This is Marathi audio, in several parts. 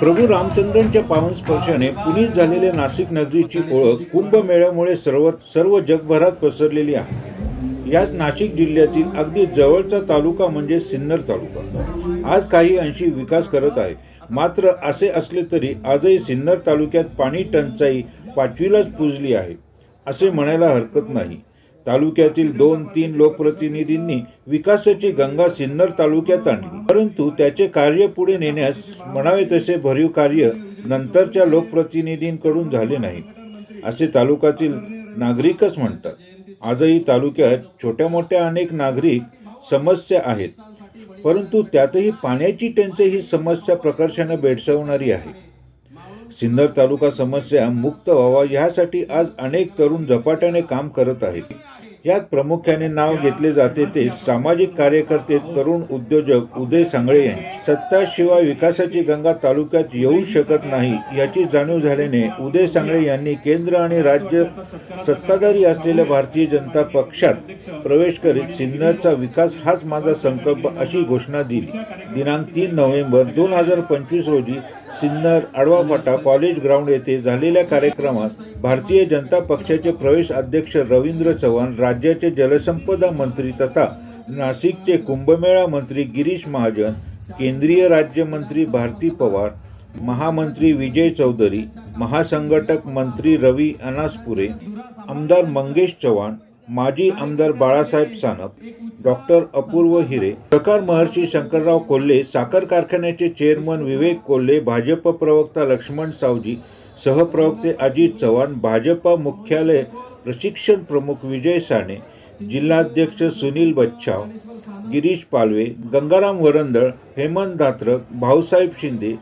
प्रभू रामचंद्रांच्या पावन स्पर्शाने पुनीत झालेल्या नाशिक नगरीची ओळख कुंभमेळ्यामुळे सर्व सर्व जगभरात पसरलेली आहे. याच नाशिक जिल्ह्यातील अगदी जवळचा तालुका म्हणजे सिन्नर तालुका. आज काही अंशी विकास करत आहे. मात्र असे असले तरी आजही सिन्नर तालुक्यात पाणी टंचाई पाचवीलाच पुजली आहे. असे म्हणायला हरकत नाही. तालुक्यातील दोन तीन लोकप्रतिनिधींनी विकासाची गंगा सिन्नर तालुक्यात आणली. परंतु त्याचे कार्य पुढे नेण्यास म्हणावे तसे भरीव कार्य नंतरच्या लोकप्रतिनिधींकडून झाले नाही. असे तालुक्यातील नागरिकच म्हणतात. आजही तालुक्यात छोट्या मोठ्या अनेक नागरिक समस्या आहेत. परंतु त्यातही पाण्याची टंचाई ही समस्या प्रकर्षाने भेडसावणारी आहे. सिन्नर तालुका समस्या मुक्त व्हावा यासाठी आज अनेक तरुण झपाट्याने काम करत आहेत. यात प्रामुख्याने नाव घेतले जाते ते सामाजिक कार्यकर्ते तरुण उद्योजक उदय सांगळे यांनी सत्ताशिवाय विकासाची गंगा तालुक्यात येऊ शकत नाही याची जाणीव झाल्याने उदय सांगळे यांनी केंद्र आणि राज्य सत्ताधारी असलेल्या भारतीय जनता पक्षात प्रवेश करीत सिन्नरचा विकास हाच माझा संकल्प अशी घोषणा दिली. दिनांक तीन नोव्हेंबर दोन हजार पंचवीस रोजी सिन्नर आडवा फाटा कॉलेज ग्राउंड येथे झालेल्या कार्यक्रमात भारतीय जनता पक्षाचे प्रवेश अध्यक्ष रवींद्र चव्हाण राज्याचे जलसंपदा मंत्री तथा नाशिकचे कुंभमेळा मंत्री गिरीश महाजन केंद्रीय राज्यमंत्री भारती पवार महामंत्री विजय चौधरी महासंघटक मंत्री रवी अनासपुरे आमदार मंगेश चव्हाण माजी आमदार बाळासाहेब सानप डॉक्टर अपूर्व हिरे प्रकार महर्षी शंकरराव कोल्हे साखर कारखान्याचे चेअरमन विवेक कोल्हे भाजप प्रवक्ता लक्ष्मण सावजी सहप्रवक्ते अजित चव्हाण भाजपा मुख्यालय प्रशिक्षण प्रमुख विजय साने जिल्हाध्यक्ष सुनील बच्छाव गिरीश पालवे गंगाराम वरंदळ हेमंत दात्रक भाऊसाहेब शिंदे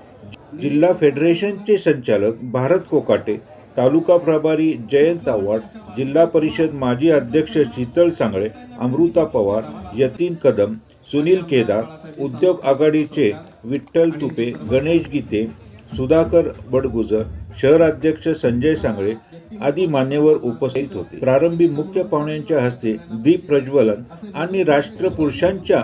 जिल्हा फेडरेशनचे संचालक भारत कोकाटे तालुका प्रभारी जयंत आव्हाड जिल्हा परिषद माजी अध्यक्ष शीतल सांगळे अमृता पवार यतीन कदम सुनील केदार उद्योग आघाडीचे विठ्ठल तुपे गणेश गीते सुधाकर बडगुजर शहराध्यक्ष संजय सांगळे आदी मान्यवर उपस्थित होते. प्रारंभी मुख्य पाहुण्यांच्या हस्ते दीप प्रज्वलन आणि राष्ट्रपुरुषांच्या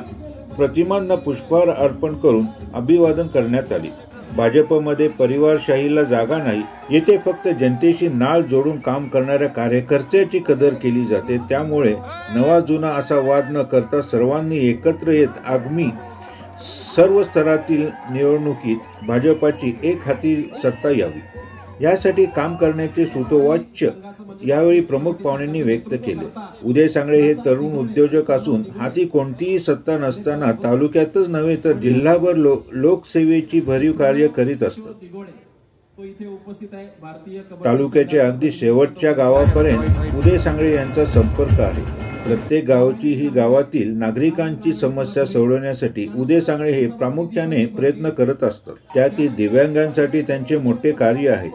प्रतिमांना पुष्पहार अर्पण करून अभिवादन करण्यात आले. भाजपमध्ये परिवारशाहीला जागा नाही येथे फक्त जनतेशी नाळ जोडून काम करणाऱ्या कार्यकर्त्याची कदर केली जाते. त्यामुळे नवा जुना असा वाद न करता सर्वांनी एकत्र येत आगामी सर्व स्तरातील निवडणुकीत भाजपाची एक हाती सत्ता यावी. यासाठी काम करण्याचे सुतोवाच्य यावेळी प्रमुख पाहुण्यांनी व्यक्त केले. उदय सांगळे हे तरुण उद्योजक असून हाती कोणतीही सत्ता नसताना तालुक्यातच नव्हे तर जिल्हाभर लो लोकसेवेची भरीव कार्य करीत असतात. तालुक्याचे तालुक्याच्या अगदी शेवटच्या गावापर्यंत उदय सांगळे यांचा संपर्क आहे. प्रत्येक गावची ही गावातील नागरिकांची समस्या सोडवण्यासाठी उदय सांगळे हे प्रामुख्याने प्रयत्न करत असतात. त्यातील दिव्यांगांसाठी त्यांचे मोठे कार्य आहे.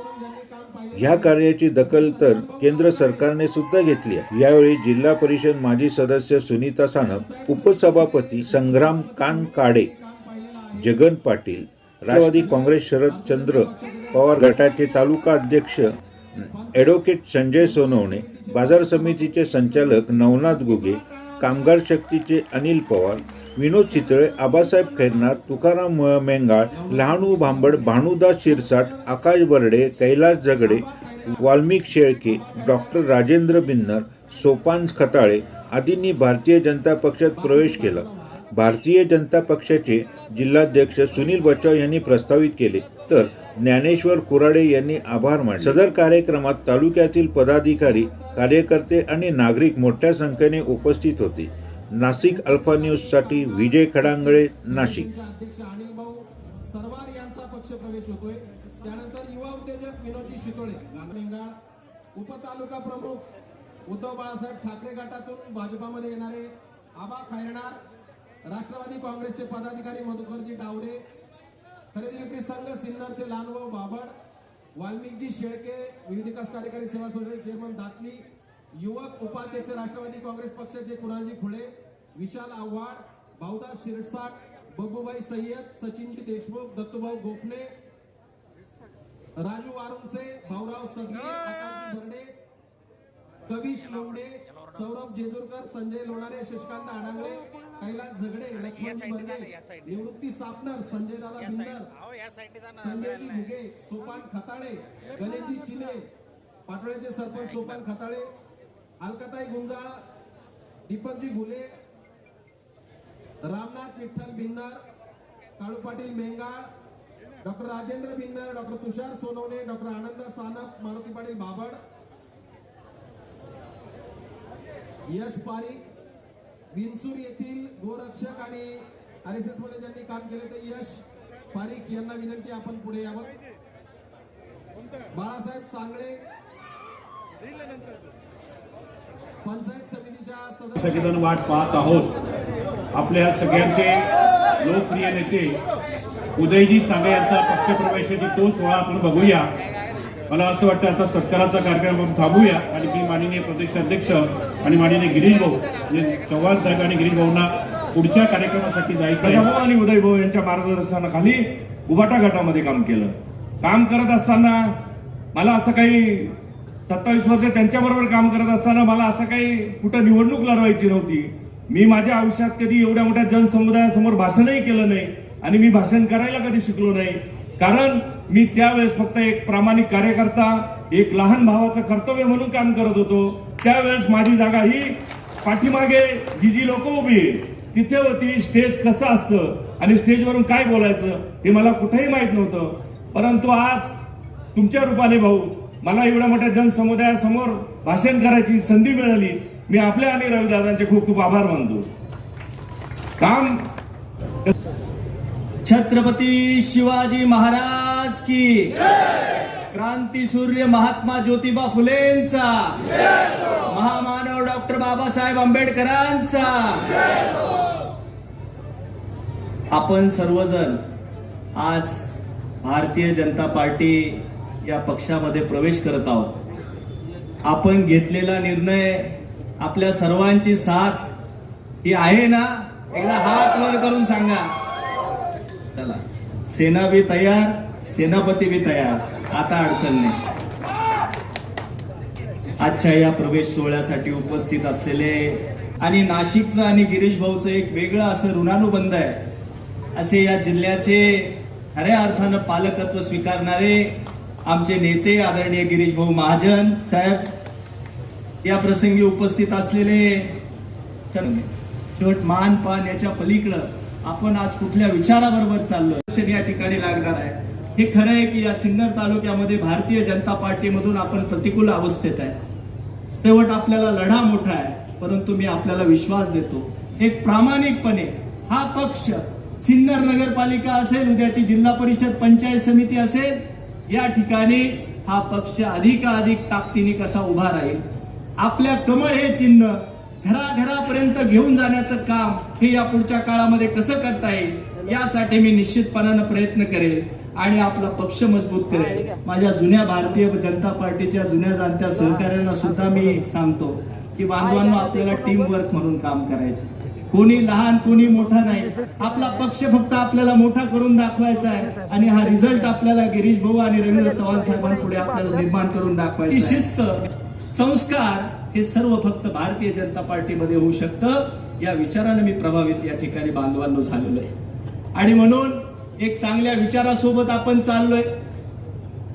ह्या कार्याची दखल तर केंद्र सरकारने सुद्धा घेतली आहे. यावेळी जिल्हा परिषद माजी सदस्य सुनीता सानप उपसभापती संग्राम कान काडे जगन पाटील राष्ट्रवादी काँग्रेस शरदचंद्र पवार गटाचे तालुका अध्यक्ष ॲडव्होकेट संजय सोनवणे बाजार समितीचे संचालक नवनाथ गुगे कामगार शक्तीचे अनिल पवार विनोद चितळे आबासाहेब खैरनार तुकाराम मेंगाळ लहानू भांबड भानुदास शिरसाट आकाश बर्डे कैलास जगडे वाल्मिक शेळके डॉक्टर राजेंद्र बिन्नर सोपान खताळे आदींनी भारतीय जनता पक्षात प्रवेश केला. भारतीय जनता पक्षाचे जिल्हाध्यक्ष सुनील बचाव यांनी प्रस्तावित केले. तर ज्ञानेश्वर कुराडे यांनी आभार मानले. सदर कार्यक्रमात तालुक्यातील पदाधिकारी कार्यकर्ते आणि नागरिक मोठ्या संख्येने उपस्थित होते. नाशिक अल्फा न्यूजसाठी विजय खडांगळे नाशिक. अध्यक्ष सरवार यांचा पक्ष प्रवेश होतोय. त्यानंतर युवा उद्योजक विनोदजी शितोळे उपतालुका प्रमुख उद्धव बाळासाहेब ठाकरे गटातून भाजपामध्ये येणारे आबा खैरणार राष्ट्रवादी काँग्रेसचे पदाधिकारी मधुकरजी डावरे खरेदी विक्री संघ सिन्नरचे लानभाऊ बाबड वाल्मिकजी शेळके विविध विकास कार्यकारी सेवा सोसायटी चेअरमन दातली युवक उपाध्यक्ष राष्ट्रवादी काँग्रेस पक्षाचे कुणालजी खुळे विशाल आव्हाड भाऊदास शिरसाट बब्बूभाई सय्यद सचिनजी देशमुख दत्तूभाऊ गोखले राजू वारुंसे भाऊराव सदगे आकाशजी भरडे Kavish Londhe Saurabh Jejurkar Sanjay Lonare Shashikant Adangale Kailas Zagade Laxman Barge Nivrutti Sapnar Sanjay Dada Bhindar Sanjayji Ghuge Sopan Khatale Ganeshji Chile पाटोळ्याचे sarpanch Sopan Khatale Alkatai Gunjal Deepakji Ghule Ramnath Vitthal Binnar Kalu Patil Mengal doctor Rajendra Binnar doctor Tushar Sonawane doctor Anand Sanap Maruti Patil Babad Yash Parik Vinchur येथील गोरक्षक आणि आर एस एसमध्ये ज्यांनी काम केले ते यश पारिक यांना विनंती आपण पुढे यावं. बाळासाहेब सांगळे सगळेजण वाट पाहत आहोत. आपल्या सगळ्यांचे लोकप्रिय नेते उदयजी सांगे यांचा पक्षप्रवेशाची तो सोहळा आपण बघूया. मला असं वाटतं आता सत्काराचा कार्यक्रम आपण थांबूया आणि की माननीय प्रदेशाध्यक्ष आणि माननीय गिरीश भाऊ म्हणजे चव्हाण साहेब आणि गिरीश भाऊंना पुढच्या कार्यक्रमासाठी जायचं सजाभाऊ आणि उदय भाऊ यांच्या मार्गदर्शनाखाली उबाटा गटामध्ये काम केलं. काम करत असताना मला असं काही सत्तावीस वर्ष त्यांच्याबरोबर काम करत असताना मला असं काही कुठं निवडणूक लढवायची नव्हती. मी माझ्या आयुष्यात कधी एवढ्या मोठ्या जनसमुदायासमोर भाषणही केलं नाही आणि मी भाषण करायला कधी शिकलो नाही. कारण मी त्यावेळेस फक्त एक प्रामाणिक कार्यकर्ता एक लहान भावाचं कर्तव्य म्हणून काम करत होतो. त्यावेळेस माझी जागा ही पाठीमागे जी जी लोक उभी आहे, तिथे होती स्टेज कसं असतं आणि स्टेजवरून काय बोलायचं हे मला कुठेही माहीत नव्हतं. परंतु आज तुमच्या रूपाने भाऊ मला एवढ्या मोठ्या जनसमुदायासमोर भाषण करायची संधी मिळाली. मी आपल्या आणि रविदादांचे खूप खूप आभार मानतो. काम छत्रपती शिवाजी महाराज की. क्रांती सूर्य महात्मा ज्योतिबा फुलेंचा. महामानव डॉक्टर बाबासाहेब आंबेडकरांचा. आपण सर्वजण आज भारतीय जनता पार्टी या पक्षामध्ये प्रवेश करत आहोत. आपण घेतलेला निर्णय आपल्या सर्वांची साथ ही आहे ना? एकदा हात वर करून सांगा. चला. सेना बी तयार सेनापती बी तयार. आता अडचण नाही. आजच्या या प्रवेश सोहळ्यासाठी उपस्थित असलेले आणि नाशिकचं आणि गिरीश भाऊचं एक वेगळं असं ऋणानुबंध आहे. असे या जिल्ह्याचे खऱ्या अर्थानं पालकत्व स्वीकारणारे आमचे नेते आदरणीय गिरीश भाऊ महाजन साहेब या प्रसंगी उपस्थित असलेले चल शेवट मान पान याच्या पलीकडं आपण आज कुठल्या विचाराबरोबर चाललोय? या ठिकाणी लागणार आहे. हे खरं आहे की या सिन्नर तालुक्यामध्ये भारतीय जनता पार्टीमधून आपण प्रतिकूल अवस्थेत आहे. शेवट आपल्याला लढा मोठा आहे परंतु मी आपल्याला विश्वास देतो. एक प्रामाणिकपणे हा पक्ष सिन्नर नगरपालिका असेल उद्याची जिल्हा परिषद पंचायत समिती असेल या ठिकाणी हा पक्ष अधिकाधिक ताकदीने कसा उभा राहील? आपल्या कमळ हे चिन्ह घराघरापर्यंत घेऊन जाण्याचं काम हे या पुढच्या काळामध्ये कसं करता येईल यासाठी मी निश्चितपणानं प्रयत्न करेल आणि आपला पक्ष मजबूत करेल. माझ्या जुन्या भारतीय जनता पार्टीच्या जुन्या जाणत्या सहकार्यांना सुद्धा मी सांगतो की बांधवांना आपल्याला टीम वर्क म्हणून काम करायचं कोणी लहान कोणी मोठा नाही. आपला पक्ष फक्त आपल्याला मोठा करून दाखवायचा आहे. आणि हा रिझल्ट आपल्याला गिरीश भाऊ आणि रवींद्र चव्हाण साहेबांपुढे आपल्याला निर्माण करून दाखवायची शिस्त संस्कार हे सर्व फक्त भारतीय जनता पार्टीमध्ये होऊ शकतं. या विचाराने मी प्रभावित या ठिकाणी बांधवांनो झालेलो आहे. आणि म्हणून एक चांगल्या विचारासोबत आपण चाललोय.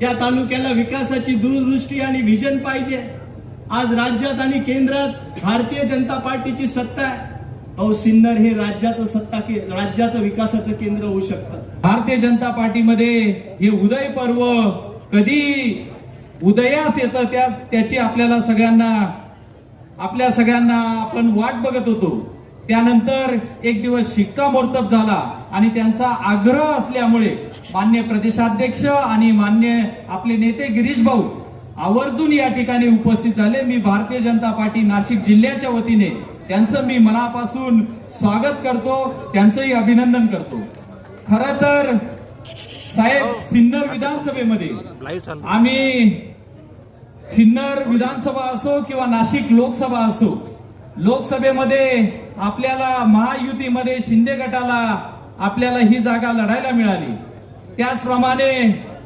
या तालुक्याला विकासाची दूरदृष्टी आणि व्हिजन पाहिजे. आज राज्यात आणि केंद्रात भारतीय जनता पार्टीची सत्ता आहे. अहो सिन्नर हे राज्याचं सत्ता के राज्याचं विकासाचं केंद्र होऊ शकतं. भारतीय जनता पार्टीमध्ये हे उदय पर्व कधी उदयास येतं त्या त्याची आपल्याला सगळ्यांना आपल्या सगळ्यांना आपण वाट बघत होतो. त्यानंतर एक दिवस शिक्कामोर्तब झाला आणि त्यांचा आग्रह असल्यामुळे मान्य प्रदेशाध्यक्ष आणि मान्य आपले नेते गिरीश भाऊ आवर्जून या ठिकाणी उपस्थित झाले. मी भारतीय जनता पार्टी नाशिक जिल्ह्याच्या वतीने त्यांचं मी मनापासून स्वागत करतो त्यांचंही अभिनंदन करतो. खर तर साहेब सिन्नर विधानसभेमध्ये आम्ही सिन्नर विधानसभा असो किंवा नाशिक लोकसभा असो लोकसभेमध्ये आपल्याला महायुतीमध्ये शिंदे गटाला आपल्याला ही जागा लढायला मिळाली. त्याचप्रमाणे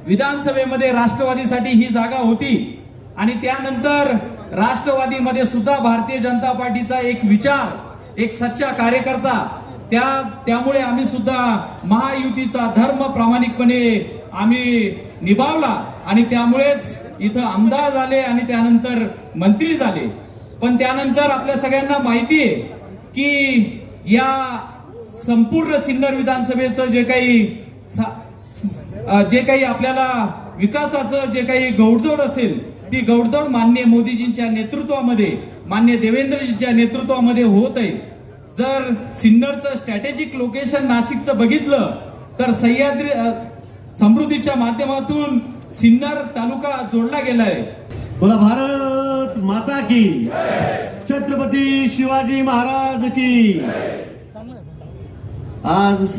विधानसभेमध्ये राष्ट्रवादीसाठी ही जागा होती. आणि त्यानंतर राष्ट्रवादीमध्ये सुद्धा भारतीय जनता पार्टीचा एक विचार एक सच्चा कार्यकर्ता त्या त्यामुळे आम्ही सुद्धा महायुतीचा धर्म प्रामाणिकपणे आम्ही निभावला आणि त्यामुळेच इथं आमदार झाले आणि त्यानंतर मंत्री झाले. पण त्यानंतर आपल्या सगळ्यांना माहिती आहे की या संपूर्ण सिन्नर विधानसभेचं जे काही जे काही आपल्याला विकासाचं जे काही गौडदौड असेल ती गौडदौड मान्य मोदीजींच्या नेतृत्वामध्ये मान्य देवेंद्रजीच्या नेतृत्वामध्ये होत आहे. जर सिन्नरचं स्ट्रॅटेजिक लोकेशन नाशिकचं बघितलं तर सह्याद्री समृद्धीच्या माध्यमातून सिन्नर तालुका जोडला गेलाय. बोला भारत माता की छत्रपती शिवाजी महाराज की. आज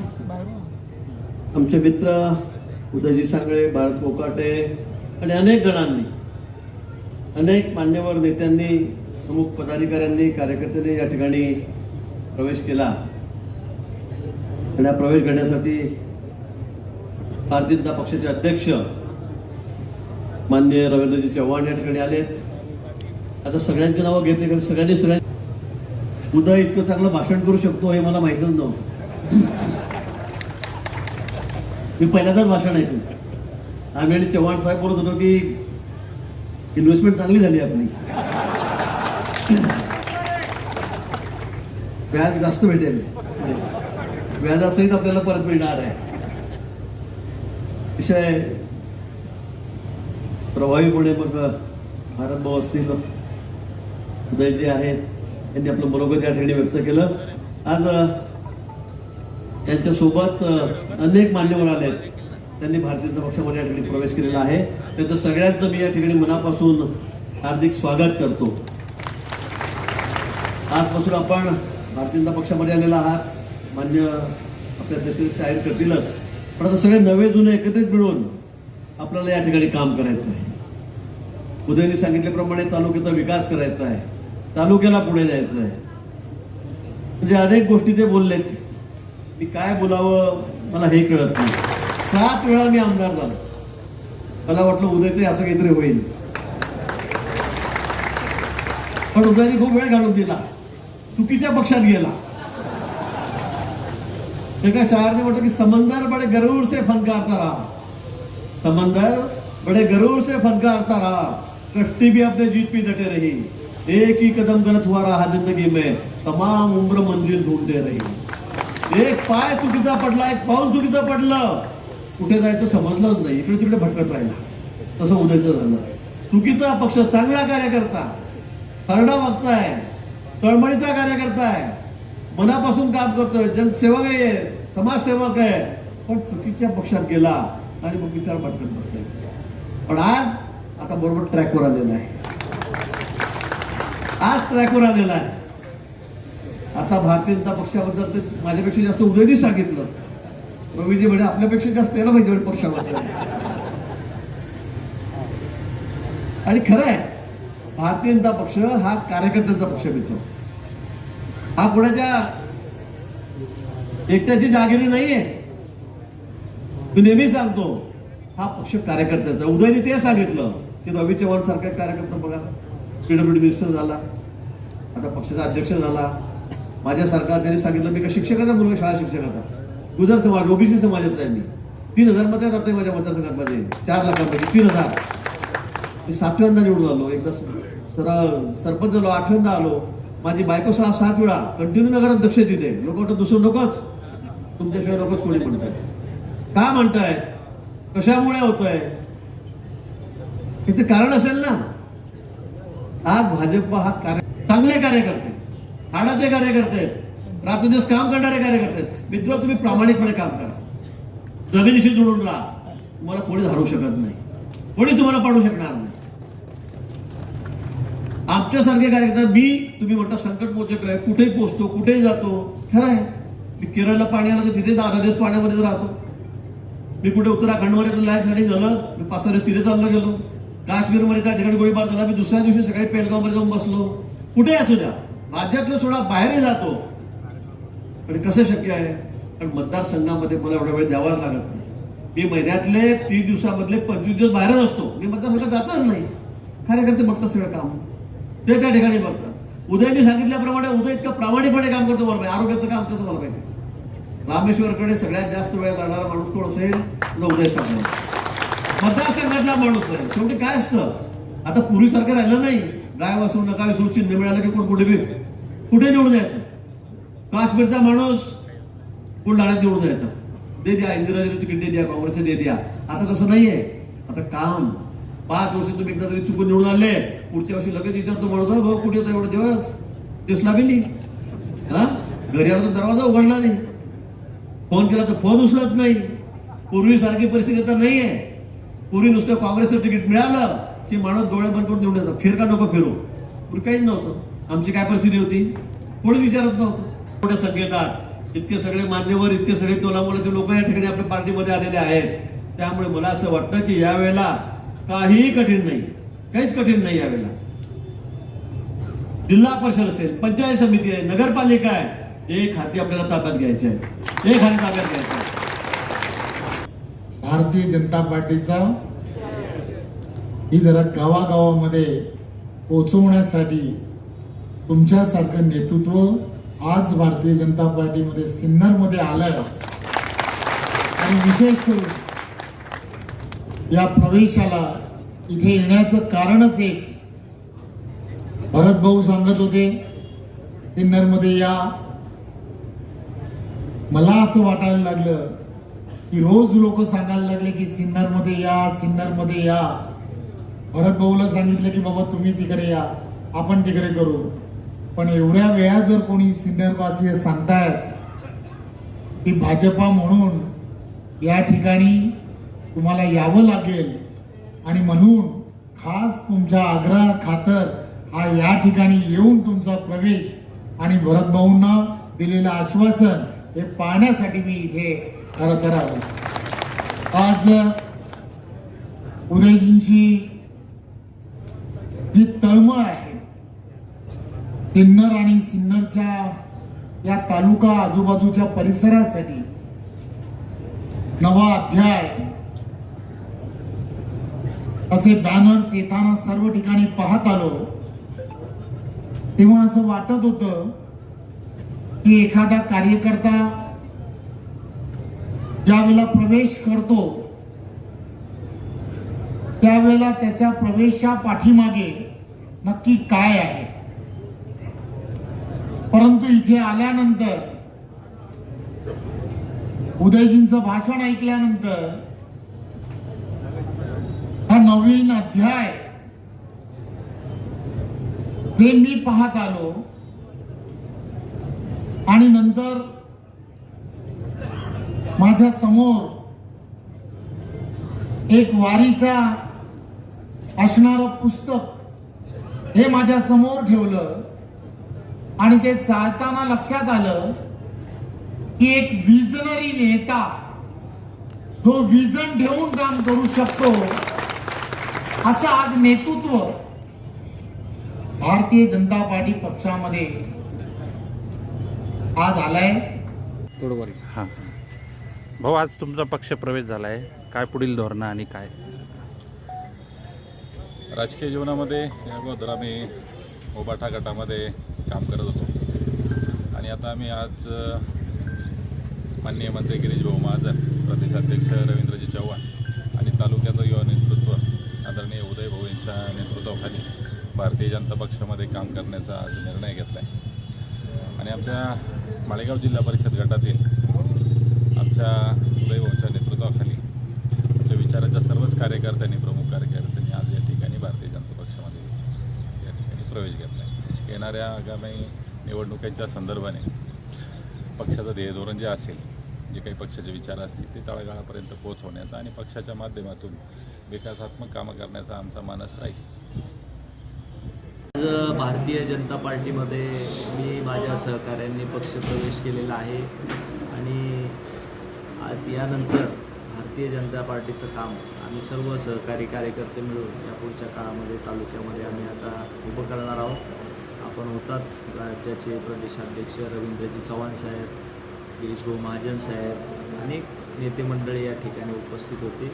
आमचे मित्र उदयजी सांगळे भारत कोकाटे आणि अनेक जणांनी अनेक मान्यवर नेत्यांनी प्रमुख पदाधिकाऱ्यांनी कार्यकर्त्यांनी या ठिकाणी प्रवेश केला. आणि हा प्रवेश करण्यासाठी भारतीय जनता पक्षाचे अध्यक्ष मान्य रवींद्रजी चव्हाण या ठिकाणी आलेत. आता सगळ्यांची नावं घेतली कारण सगळ्यांनी सगळ्या उदय इतकं चांगलं भाषण करू शकतो हे मला माहितच नव्हतं. मी पहिल्यांदाच भाषण ऐकलं. आम्ही आणि चव्हाण साहेब बोलत होतो की इन्व्हेस्टमेंट चांगली झाली आपली. व्याज जास्त भेटेल. व्याजासहित आपल्याला परत मिळणार आहे. विषय प्रभावीपणे मग भारत भाऊ असतील. उदय जे आहेत. त्यांनी आपलं बरोबर या ठिकाणी व्यक्त केलं. आज अ, त्यांच्यासोबत अनेक मान्यवर आहेत त्यांनी भारतीय जनता पक्षामध्ये या ठिकाणी प्रवेश केलेला आहे. त्याचं सगळ्यांचं मी या ठिकाणी मनापासून हार्दिक स्वागत करतो. आजपासून आपण भारतीय जनता पक्षामध्ये आलेला आहात. मान्य आपल्या देशाचे शाहीर करतीलच. पण आता सगळे नवे जुने एकत्रित मिळून आपल्याला या ठिकाणी काम करायचं आहे. उदयनी सांगितल्याप्रमाणे तालुक्याचा विकास करायचा आहे. तालुक्याला पुढे न्यायचं आहे. म्हणजे अनेक गोष्टी ते बोललेत. मी काय बोलावं मला हे कळत नाही. सात वेळा मी आमदार झालो. मला वाटलं उदयचं असं काहीतरी होईल. पण उदयने खूप वेळ घालून दिला. चुकीच्या पक्षात गेला. एका शाळेने म्हटलं की समंदर बडे गरूर से फनकारता रहा समंदर बड़े गरूर से फनकारता रहा कश्ती भी अपने जीत पे डटे रही. एक ही कदम गलत हुआ रहा जिंदगी में. तमाम उम्र मंजिल ढूंढते रही. एक पाय चुकीचा पडला एक पाऊल चुकीचं पडलं. कुठे जायचं समजलंच नाही. इकडे तिकडे भटकत राहिला. तसं उद्याचं झालं. चुकीचा पक्ष चांगला कार्यकर्ता हरडा आहे तळमळीचा कार्यकर्ता आहे मनापासून काम करतोय जनसेवक आहे समाजसेवक आहे. पण चुकीच्या पक्षात गेला आणि मग विचार भटकत बसले पण आज आता बरोबर ट्रॅकवर आलेला आहे. आज ट्रॅकवर आलेला आहे. आता भारतीय जनता पक्षाबद्दल ते माझ्यापेक्षा जास्त उदयनी सांगितलं. रवीजी म्हणजे आपल्यापेक्षा जास्त यायला माहिती म्हणजे पक्षामध्ये आणि खरं आहे भारतीय जनता पक्ष हा कार्यकर्त्यांचा पक्ष मिळतो हा कोणाच्या एकट्याची जागिरी नाहीये. मी नेहमी सांगतो हा पक्ष कार्यकर्त्याचा उदयने ते सांगितलं की रवी चव्हाण सारखा कार्यकर्ता बघा. पीडब्ल्यूडी मिनिस्टर झाला आता पक्षाचा अध्यक्ष झाला. माझ्यासारखा त्यांनी सांगितलं मी का शिक्षकाचा मुलगा? शाळा शिक्षकाचा गुजर समाज ओबीसी समाजाचा आहे मी. तीन हजारमध्ये जाते माझ्या मतदारसंघामध्ये. चार लाखांपैकी तीन हजार. मी सातव्यांदा निवडून आलो एकदा सर सरपंच झालो आठव्यांदा आलो. माझी बायको सहा सात वेळा कंटिन्यू नगराध्यक्ष तिथे. लोक वाटत दुसरं नकोच. तुमच्याशिवाय नकोच कोणी म्हणताय. का म्हणताय? कशामुळे होत आहे याचं कारण असेल ना. आज भाजप हा कार्य चांगले कार्यकर्ते हाडाचे कार्यकर्ते आहेत रात्रदिवस काम करणारे कार्यकर्ते आहेत. मित्र तुम्ही प्रामाणिकपणे काम करा. जमिनीशी जोडून राहा. तुम्हाला कोणी धारू शकत नाही. कोणी तुम्हाला पाडू शकणार नाही. आमच्यासारखे कार्यकर्ते मी तुम्ही म्हणता संकट मोचक आहे. कुठेही पोचतो कुठेही जातो. खरं आहे. मी केरळला पाणी आलं तर तिथे दहा दिवस पाण्यामध्ये राहतो. मी कुठे उत्तराखंडमध्ये तर लँडस्लायडिंग झालं. मी पाच सहा दिवस तिथे चाललं गेलो. काश्मीरमध्ये त्या ठिकाणी गोळीबार झाला. मी दुसऱ्या दिवशी सकाळी पेलगावमध्ये जाऊन बसलो. कुठे असू द्या. राज्यातलं सोडा बाहेरही जातो. आणि कसं शक्य आहे? कारण मतदारसंघामध्ये मला एवढा वेळ द्यावाच लागत नाही. मी महिन्यातले तीस दिवसामधले पंचवीस दिवस बाहेरच असतो. मी मतदारसंघात जातच नाही. कार्यकर्ते बघतात सगळं काम. ते त्या ठिकाणी बघतात. उदयने सांगितल्याप्रमाणे उदय इतकं प्रामाणिकपणे काम करतो मला माहिती. आरोग्याचं काम करतो मला पाहिजे रामेश्वरकडे सगळ्यात जास्त वेळ जाणारा माणूस कोण असेल? उदय सामंत. मतदारसंघातला माणूस आहे शेवटी काय असतं? आता पूर्वीसारखं राहिलं नाही. गाय वासरू नका वासरू चिन्ह मिळालं की कोण कुठे बी? कुठे निवडून द्यायचं काश्मीरचा माणूस बुलढाण्यात निवडून जायचा दे द्या इंदिराजीला तिकीट दे द्या काँग्रेसचे दे द्या. आता तसं नाहीये. आता काम. पाच वर्ष तुम्ही एकदा तरी चुकून निवडून आले पुढच्या वर्षी लगेच विचारतो म्हणतो भाऊ कुठे होता एवढा दिवस? दिसला बी नाही. हा? घरी आला तर दरवाजा उघडला नाही. फोन केला तर फोन उचलत नाही. पूर्वीसारखी परिस्थिती आता नाहीये. पूर्वी नुसतं काँग्रेसचं तिकीट मिळालं की माणूस डोळे बंद करून निवडून येतात फिर का नको फिरू? पूर्वी काहीच नव्हतं. आमची काय परिस्थिती होती? कोणी विचारत नव्हतं. मोठ्या संकेतात इतके सगळे मान्यवर इतके सगळे तोलामोलाचे लोक या ठिकाणी आपल्या पार्टीमध्ये आलेले आहेत. त्यामुळे मला असं वाटतं की यावेळेला काहीही कठीण नाही. काहीच कठीण नाही यावेळेला. जिल्हा परिषद असेल पंचायत समिती आहे नगरपालिका आहे एक हाती आपल्याला ताब्यात घ्यायचे आहे एक हाती ताब्यात घ्यायचं आहे भारतीय जनता पार्टीचा ही जरा गावागावामध्ये पोचवण्यासाठी तुमच्यासारखं नेतृत्व आज भारतीय जनता पार्टीमध्ये सिन्नरमध्ये आलाय. आणि विशेष करून या प्रवेशाला इथे येण्याचं कारणच एक. भरत भाऊ सांगत होते सिन्नरमध्ये या. मला असं वाटायला लागलं की रोज लोक सांगायला लागले की सिन्नरमध्ये या सिन्नरमध्ये या. भरत भाऊला सांगितलं की बाबा तुम्ही तिकडे या आपण तिकडे करू. पण एवढ्या वेळा जर कोणी सिन्नरवासी सांगतायत की भाजपा म्हणून या ठिकाणी तुम्हाला यावं लागेल आणि म्हणून खास तुमच्या आग्रह खातर हा या ठिकाणी येऊन तुमचा प्रवेश आणि भरतभाऊंना दिलेलं आश्वासन हे पाहण्यासाठी मी इथे खरं तर आलो. आज उदयजींची जी तळमळ आहे सिन्नर आणि सिन्नरच्या या तालुका आजूबाजूच्या परिसरासाठी नवा अध्याय असे बॅनर्स येताना सर्व ठिकाणी पाहत आलो. तेव्हा असं वाटत होतं की एखादा कार्यकर्ता ज्यावेळेला प्रवेश करतो त्यावेळेला त्याच्या प्रवेशा पाठीमागे नक्की काय आहे? परंतु इथे आल्यानंतर उदयजींचं भाषण ऐकल्यानंतर हा नवीन अध्याय ते मी पाहत आलो आणि नंतर माझ्यासमोर एक वारीचा असणारं पुस्तक हे माझ्यासमोर ठेवलं आणि ते चालताना लक्षात आलं की एक विजनरी नेता जो विजन ठेवून काम करू शकतो असं आज नेतृत्व भारतीय जनता पार्टी पक्षामध्ये आज आलाय. हां. भाऊ आज तुमचा पक्ष प्रवेश झाला आहे काय पुढील धोरणं आणि काय? राजकीय जीवनामध्ये या अगोदर आम्ही ओबाटा गटामध्ये काम करत होतो. आणि आता आम्ही आज माननीय मंत्री गिरीश भाऊ महाजन प्रदेशाध्यक्ष रवींद्रजी चव्हाण आणि तालुक्याचं युवा नेतृत्व आदरणीय उदय भाऊ यांच्या नेतृत्वाखाली भारतीय जनता पक्षामध्ये काम करण्याचा आज निर्णय घेतला आहे आणि आमच्या माळेगाव जिल्हा परिषद गटातील आमच्या उदयभाऊच्या नेतृत्वाखाली आमच्या विचाराच्या सर्वच कार्यकर्त्यांनी प्रमुख कार्यकर्त्यांनी आज या ठिकाणी भारतीय जनता पक्षामध्ये या ठिकाणी प्रवेश घेतला आहे येणाऱ्या आगामी निवडणुकांच्या संदर्भाने पक्षाचं ध्येय धोरण जे असेल जे काही पक्षाचे विचार असतील ते तळागाळापर्यंत पोहोचवण्याचा आणि पक्षाच्या माध्यमातून विकासात्मक कामं करण्याचा आमचा मानस राहील. आज भारतीय जनता पार्टीमध्ये मी माझ्या सहकाऱ्यांनी पक्षप्रवेश केलेला आहे आणि यानंतर भारतीय जनता पार्टीचं काम आम्ही सर्व सहकारी कार्यकर्ते मिळून या पुढच्या काळामध्ये तालुक्यामध्ये आम्ही आता उभं करणार आहोत. आपण होताच राज्याचे प्रदेशाध्यक्ष रवींद्रजी चव्हाण साहेब गिरीशभाऊ महाजन साहेब अनेक नेते मंडळी या ठिकाणी उपस्थित होते.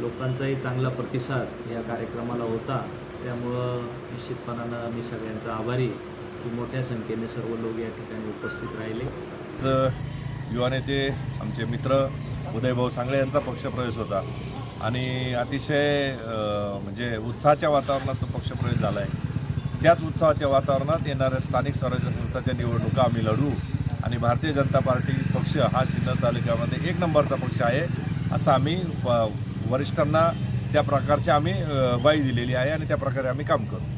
लोकांचाही चांगला प्रतिसाद या कार्यक्रमाला होता. त्यामुळं निश्चितपणानं मी सगळ्यांचा आभारी की मोठ्या संख्येने सर्व लोक या ठिकाणी उपस्थित राहिले. युवा नेते आमचे मित्र उदयभाऊ सांगळे यांचा पक्षप्रवेश होता. आणि अतिशय म्हणजे उत्साहाच्या वातावरणात तो पक्षप्रवेश झाला आहे त्याच उत्साहाच्या वातावरणात येणाऱ्या स्थानिक स्वराज्य संस्थाच्या निवडणुका आम्ही लढू. आणि भारतीय जनता पार्टी पक्ष हा सिन्नर तालुक्यामध्ये एक नंबरचा पक्ष आहे असं आम्ही व- वरिष्ठांना त्या प्रकारची आम्ही अ, ग्वाही दिलेली आहे आणि त्या प्रकारे आम्ही काम करू.